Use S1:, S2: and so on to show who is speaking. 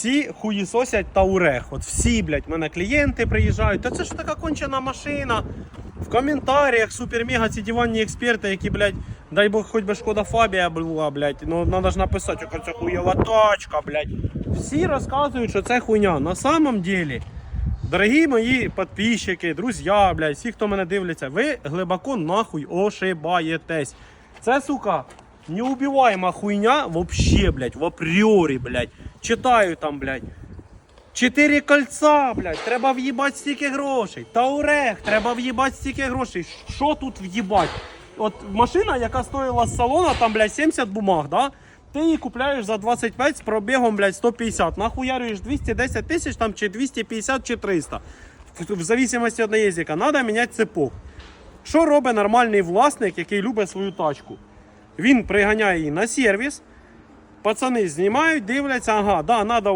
S1: всі хуїсосять Таурех. От всі, блядь, мене клієнти приїжджають. Та це ж така кончена машина. В коментарях супер-мега ці диванні експерти, які, блядь, дай Бог, хоч би шкода Фабія була, блядь. Ну, треба ж написати, яка це хуєва тачка, блядь. Всі розказують, що це хуйня. На самом деле, дорогі мої підписчики, друзі, блядь, всі, хто мене дивляться, ви глибоко нахуй ошибаєтесь. Це, сука, неубиваема хуйня вообще, блядь, в апріорі, блядь. Читаю там, блядь. Чотири кольца, блядь, треба в'їбати стільки грошей. Таурех, треба в'їбати стільки грошей. Що тут в'їбати? От машина, яка стоїла з салона, там, блядь, 70 бумаг, да? Ти її купляєш за 25 з пробігом, блядь, 150. Нахуярюєш 210 тисяч там, чи 250, чи 300. В, зависимості від наїздика. Надо міняти цепок. Що робить нормальний власник, який любить свою тачку? Він приганяє її на сервіс, пацани знімають, дивляться, ага, да, треба